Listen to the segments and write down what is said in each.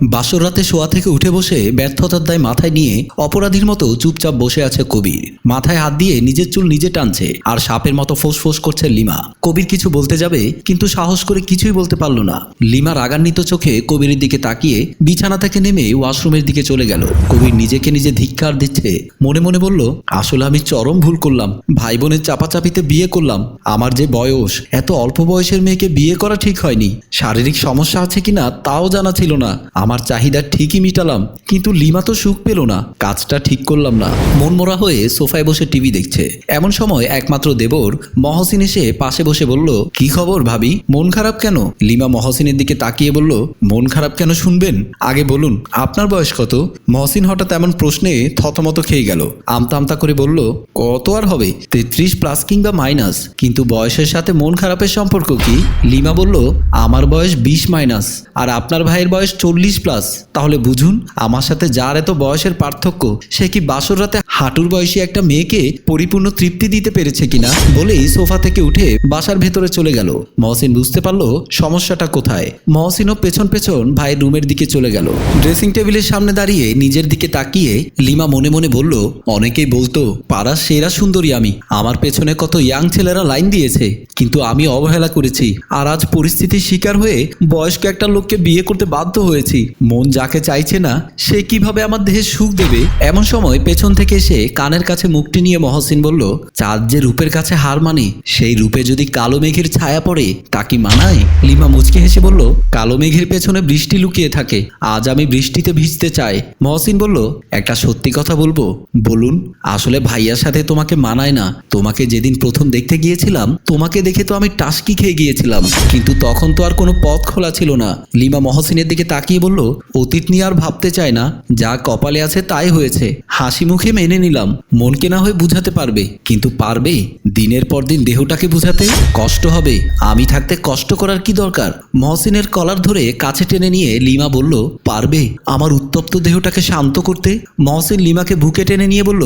বাসর রাতে শোয়া থেকে উঠে বসে ব্যর্থতার দায় মাথায় নিয়ে অপরাধীর মতো চুপচাপ বসে আছে কবির। মাথায় হাত দিয়ে নিজের চুল নিজে টানছে আর সাপের মতো ফোঁস করছে লিমা। কবির কিছু বলতে যাবে, কিন্তু সাহস করে কিছুই বলতে পারল না। লিমা রাগান্বিত চোখে কবিরের দিকে তাকিয়ে বিছানা থেকে নেমে ওয়াশরুমের দিকে চলে গেল। কবির নিজেকে নিজে ধিক্কার দিচ্ছে। মনে মনে বলল, আসলে আমি চরম ভুল করলাম। ভাই বোনের চাপাচাপিতে বিয়ে করলাম। আমার যে বয়স, এত অল্প বয়সের মেয়েকে বিয়ে করা ঠিক হয়নি। শারীরিক সমস্যা আছে কিনা তাও জানা ছিল না। আমার চাহিদা ঠিকই মিটালাম, কিন্তু লিমা তো সুখ পেল না, কাজটা ঠিক করলাম না। মনমরা হয়ে সোফায় বসে টিভি দেখছে। এমন সময় একমাত্র দেবর মহসিন এসে পাশে বসে বলল, কি খবর ভাবি? মন খারাপ কেন? লিমা মহসিনের দিকে তাকিয়ে বলল, মন খারাপ কেন শুনবেন? আগে বলুন, আপনার বয়স কত? মহসিন হঠাৎ এমন প্রশ্নে থতমত খেয়ে গেল, আমতা আমতা করে বলল, কত আর হবে? তেত্রিশ প্লাস কিংবা মাইনাস, কিন্তু বয়সের সাথে মন খারাপের সম্পর্ক কি? লিমা বলল, আমার বয়স বিশ মাইনাস, আর আপনার ভাইয়ের বয়স চল্লিশ প্লাস। তাহলে বুঝুন, আমার সাথে যার এত বয়সের পার্থক্য, সে কি বাসর রাতে হাঁটুর বয়সী একটা মেয়েকে পরিপূর্ণ তৃপ্তি দিতে পেরেছে কিনা বলেই সোফা থেকে উঠে বাসার ভেতরে চলে গেল। মহসিন বুঝতে পারল সমস্যাটা কোথায়। মহসিনও পেছন পেছন ভাইয়ের রুমের দিকে চলে গেল। ড্রেসিং টেবিলের সামনে দাঁড়িয়ে নিজের দিকে তাকিয়ে লিমা মনে মনে বলল, অনেকেই বলতো, পাড়ার সেরা সুন্দরী আমি। আমার পেছনে কত ইয়াং ছেলেরা লাইন দিয়েছে। কিন্তু আমি অবহেলা করেছি। আর আজ পরিস্থিতির শিকার হয়ে বয়স্ক একটা লোককে বিয়ে করতে বাধ্য হয়েছি। মন যাকে চাইছে না, সে কীভাবে আমার দেহে সুখ দেবে? এমন সময় পেছন থেকে এসে কানের কাছে মুখটি নিয়ে মহসিন বলল, চাঁদ যে রূপের কাছে হার মানে সেই রূপে যদি কালো মেঘের ছায়া পড়ে, তা কি মানায়? লিমা মুচকে হেসে বলল, কালো মেঘের পেছনে বৃষ্টি লুকিয়ে থাকে, আজ আমি বৃষ্টিতে ভিজতে চাই। মহসিন বলল, একটা সত্যি কথা বলব। বলুন, আসলে ভাইয়ার সাথে তোমাকে মানায় না। তোমাকে যেদিন প্রথম দেখতে গিয়েছিলাম, তোমাকে দেখে তো আমি টাস্কি খেয়ে গিয়েছিলাম। কিন্তু তখন তো আর কোনো পথ খোলা ছিল না। লিমা মহসিনের দিকে তাকিয়ে বলল, অতীত নিয়ে আর ভাবতে চায় না, যা কপালে আছে তাই হয়েছে। হাসি মুখে মেনে নিলাম, মনকে না হয়ে বুঝাতে পারবে, কিন্তু পারবে দিনের পর দিন দেহটাকে বুঝাতে কষ্ট হবে। আমি থাকতে কষ্ট করার কি দরকার? মহসিনের কলার ধরে কাছে টেনে নিয়ে লিমা বলল, পারবে আমার উত্তপ্ত দেহটাকে শান্ত করতে? মহসিন লিমাকে বুকে টেনে নিয়ে বলল,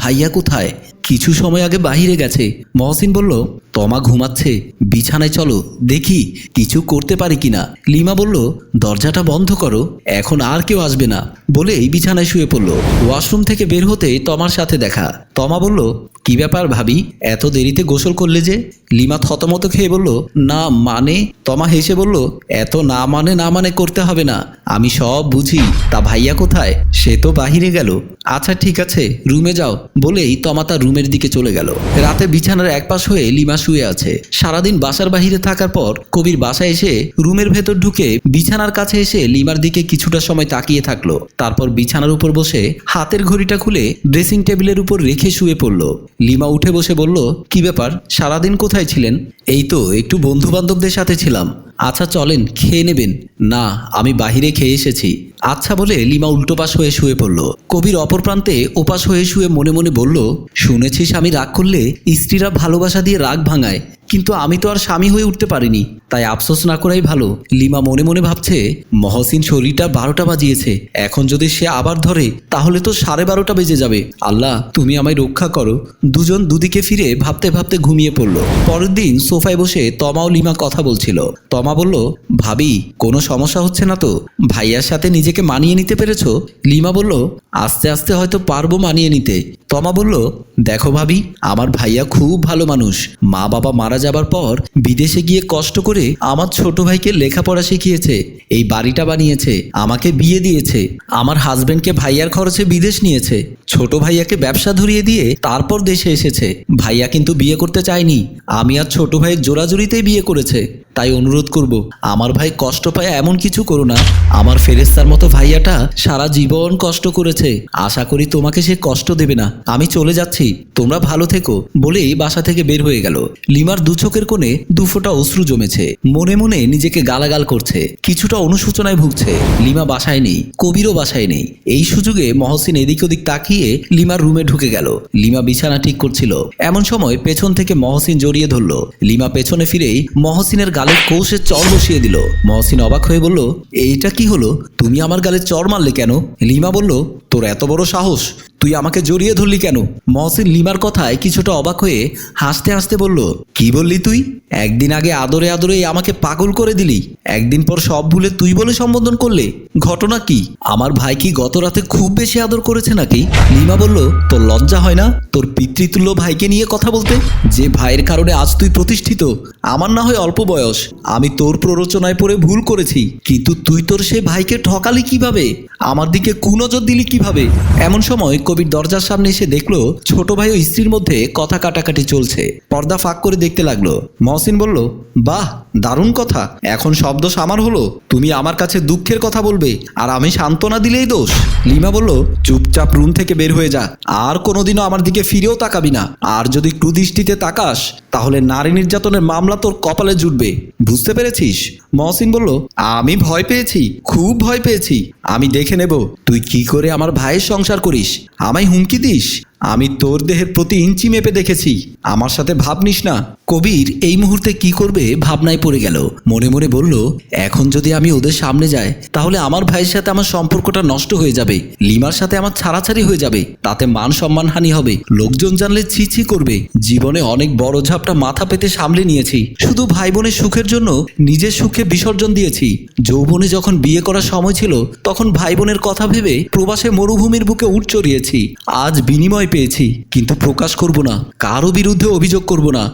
ভাইয়া কোথায়? কিছু সময় আগে বাহিরে গেছে। মহসিন বলল, তমা ঘুমাচ্ছে, বিছানায় চলো, দেখি কিছু করতে পারি কিনা। লিমা বলল, দরজাটা বন্ধ করো, এখন আর কেউ আসবে না। বলেই বিছানায় শুয়ে পড়ল। ওয়াশরুম থেকে বের হতে তমার সাথে দেখা। তমা বলল কি ব্যাপার ভাবি? এত দেরিতে গোসল করলে যে? লিমা থতমত খেয়ে বলল, না মানে? তমা হেসে বলল, এত না মানে না মানে করতে হবে না। আমি সব বুঝি। তা ভাইয়া কোথায়? সে তো বাহিরে গেল। আচ্ছা ঠিক আছে, রুমে যাও। বলেই তমা তার রুমের দিকে চলে গেল। রাতে বিছানার একপাশ হয়ে লিমা শুয়ে আছে। সারাদিন বাসার বাহিরে থাকার পর কবির বাসায় এসে রুমের ভেতর ঢুকে বিছানার কাছে এসে লিমার দিকে কিছুটা সময় তাকিয়ে থাকল। তারপর বিছানার উপর বসে হাতের ঘড়িটা খুলে ড্রেসিং টেবিলের উপর রেখে শুয়ে পড়ল। লিমা উঠে বসে বলল, কি ব্যাপার? সারাদিন কোথায় ছিলেন? এই তো, একটু বন্ধু বান্ধবদের সাথে ছিলাম। আচ্ছা চলেন, খেয়ে নেবেন। না, আমি বাহিরে খেয়ে এসেছি। আচ্ছা বলে লিমা উল্টোপাশ হয়ে শুয়ে পড়ল। কবির অপর প্রান্তে ওপাশ হয়ে শুয়ে মনে মনে বলল, শুনেছিস আমি রাগ করলে স্ত্রীরা ভালোবাসা দিয়ে রাগ ভাঙায়। কিন্তু আমি তো আর স্বামী হয়ে উঠতে পারিনি। তাই আফসোস না করাই ভালো। লিমা মনে মনে ভাবছে, মহসিন শরীরটা বারোটা বাজিয়েছে। এখন যদি সে আবার ধরে, তাহলে তো সাড়ে বারোটা বেজে যাবে। আল্লাহ, তুমি আমায় রক্ষা করো। দুজন দুদিকে ফিরে ভাবতে ভাবতে ঘুমিয়ে পড়ল। পরের দিন সোফায় বসে তমা ও লিমা কথা বলছিল। তমা বলল, ভাবি, কোনো সমস্যা হচ্ছে না তো? ভাইয়ার সাথে নিজেকে মানিয়ে নিতে পেরেছ? লিমা বলল, আস্তে আস্তে হয়তো পারব মানিয়ে নিতে। তমা বলল, দেখো ভাবি, আমার ভাইয়া খুব ভালো মানুষ। মা বাবা মারা যাবার পর বিদেশে গিয়ে কষ্ট করে আমার ছোট ভাইকে লেখাপড়া শিখিয়েছে, এই বাড়িটা বানিয়েছে, আমাকে বিয়ে দিয়েছে, আমার হাজব্যান্ডকে ভাইয়ার খরচে বিদেশ নিয়েছে। ছোট ভাইয়াকে ব্যবসা ধরিয়ে দিয়ে তারপর দেশে এসেছে। ভাইয়া কিন্তু বিয়ে করতে চায়নি। আমি আর ছোট ভাইয়ের জোরাজুরিতেই বিয়ে করেছে। তাই অনুরোধ করব, আমার ভাই কষ্ট পায় এমন কিছু করো না। আমার ফেরেস্তার মতো ভাইয়াটা সারা জীবন কষ্ট করেছে। আশা করি তোমাকে সে কষ্ট দেবে না। আমি চলে যাচ্ছি। তোমরা ভালো থেকো বলেই বাসা থেকে বের হয়ে গেল। লিমার দু চোখের কোণে দুফোটা অশ্রু জমেছে। মনে মনে নিজেকে গালাগাল করছে। কিছুটা অনুশোচনায় ভুগছে। লিমা বাসায় নেই, কবিরও বাসায় নেই। এই সুযোগে মহসিন এদিক ওদিক তাকিয়ে লিমার রুমে ঢুকে গেল। লিমা বিছানা ঠিক করছিল। এমন সময় পেছন থেকে মহসিন জড়িয়ে ধরল। লিমা পেছনে ফিরেই মহসিনের গালে কৌশে চর বসিয়ে দিল। মহসিন অবাক হয়ে বলল, এইটা কি হলো? তুমি আমার গালে চর মারলে কেন? লিমা বলল, তোর এত বড় সাহস। তুই আমাকে জড়িয়ে ধরলি কেন? মহসিন লিমার কথায় কিছুটা অবাক হয়ে হাসতে হাসতে বলল কি বললি তুই? একদিন আগে আদরে আদরে আমাকে পাগল করে দিলি। একদিন পর সব ভুলে তুই বলে সম্বোধন করলে। ঘটনা কি? আমার ভাই কি গত রাতে খুব বেশি আদর করেছে নাকি? লিমা বলল, তোর লজ্জা হয় না? তোর পিতৃতুল্য ভাইকে নিয়ে কথা বলতে? যে ভাইয়ের কারণে আজ তুই প্রতিষ্ঠিত। আমার না হয় অল্প বয়স। আমি তোর প্ররোচনায় পড়ে ভুল করেছি। কিন্তু তুই তোর সে ভাইকে ঠকালি কীভাবে? আমার দিকে কুনজর দিলি কীভাবে? এমন সময় কবির দরজার সামনে এসে দেখল, ছোট ভাই ও স্ত্রীর মধ্যে কথা কাটাকাটি চলছে। পর্দা ফাঁক করে দেখতে লাগল। মহসিন বলল, বাহ, দারুণ কথা। এখন শব্দ সামার হলো। তুমি আমার কাছে দুঃখের কথা বলবে, আর আমি সান্ত্বনা দিলেই দোষ। লিমা বলল, চুপচাপ রুম থেকে বের হয়ে যা। আর কোনোদিনও আমার দিকে ফিরেও তাকাবি না। আর যদি কুদৃষ্টিতে তাকাস, তাহলে নারী নির্যাতনের মামলা তোর কপালে জুটবে। বুঝতে পেরেছিস? মহসিন বলল, আমি ভয় পেয়েছি, খুব ভয় পেয়েছি। আমি দেখে নেব, তুই কি করে আমার ভাইয়ের সংসার করিস? আমায় হুমকি দিস? আমি তোর দেহের প্রতি ইঞ্চি মেপে দেখেছি। আমার সাথে ভাবনিস না। কবির এই মুহূর্তে কি করবে ভাবনায় পড়ে গেল। মনে মনে বলল, এখন যদি আমি ওদের সামনে যাই, তাহলে আমার ভাইয়ের সাথে আমার সম্পর্কটা নষ্ট হয়ে যাবে, লিমার সাথে আমার ছাড়াছাড়ি হয়ে যাবে, তাতে মান সম্মানহানি হবে, লোকজন জানলে ছি ছি করবে, জীবনে অনেক বড় ঝাপটা মাথা পেতে সামলে নিয়েছি, শুধু ভাই বোনের সুখের জন্য নিজের সুখে বিসর্জন দিয়েছি। যৌবনে যখন বিয়ে করার সময় ছিল, তখন ভাই বোনের কথা ভেবে প্রবাসে মরুভূমির বুকে উঠ চড়িয়েছি। আজ বিনিময় পেয়েছি, কিন্তু প্রকাশ করব না, কারও বিরুদ্ধে অভিযোগ করব না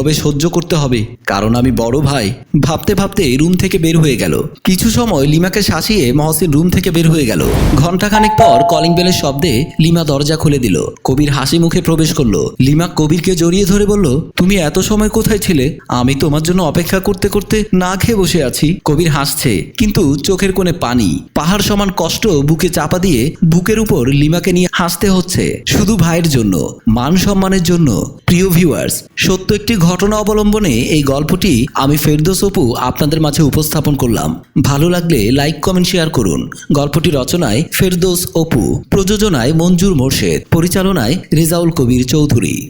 নীরবে সহ্য করতে হবে? কারণ আমি বড় ভাই। ভাবতে ভাবতে রুম থেকে বের হয়ে গেল। কিছু সময় লিমাকে শাসিয়ে মহসিন রুম থেকে বের হয়ে গেল। ঘন্টাখানেক পর কলিং বেলের শব্দে লিমা দরজা খুলে দিল। কবির হাসি মুখে প্রবেশ করল। লিমা কবিরকে জড়িয়ে ধরে বলল, তুমি এত সময় কোথায় ছিলে? আমি তোমার জন্য অপেক্ষা করতে করতে না খেয়ে বসে আছি। কবির হাসছে, কিন্তু চোখের কোণে পানি। পাহাড় সমান কষ্ট বুকে চাপা দিয়ে বুকের উপর লিমাকে নিয়ে হাসতে হচ্ছে। শুধু ভাইয়ের জন্য, মান সম্মানের জন্য। প্রিয় ভিউয়ার্স সত্য একটি ঘটনা অবলম্বনে এই গল্পটি আমি ফেরদোস অপু আপনাদের মাঝে উপস্থাপন করলাম। ভালো লাগলে লাইক, কমেন্ট, শেয়ার করুন। গল্পটি রচনায় ফেরদোস অপু, প্রযোজনায় মঞ্জুর মোর্শেদ, পরিচালনায় রেজাউল কবির চৌধুরী।